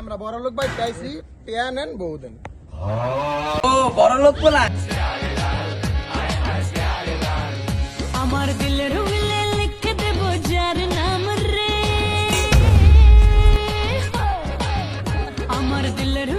আমরা বড় লোক ভাই চাইছি টিয়া নেন বউ দেন। ও বড় লোক বলা। আমার দিলের আমার দিলের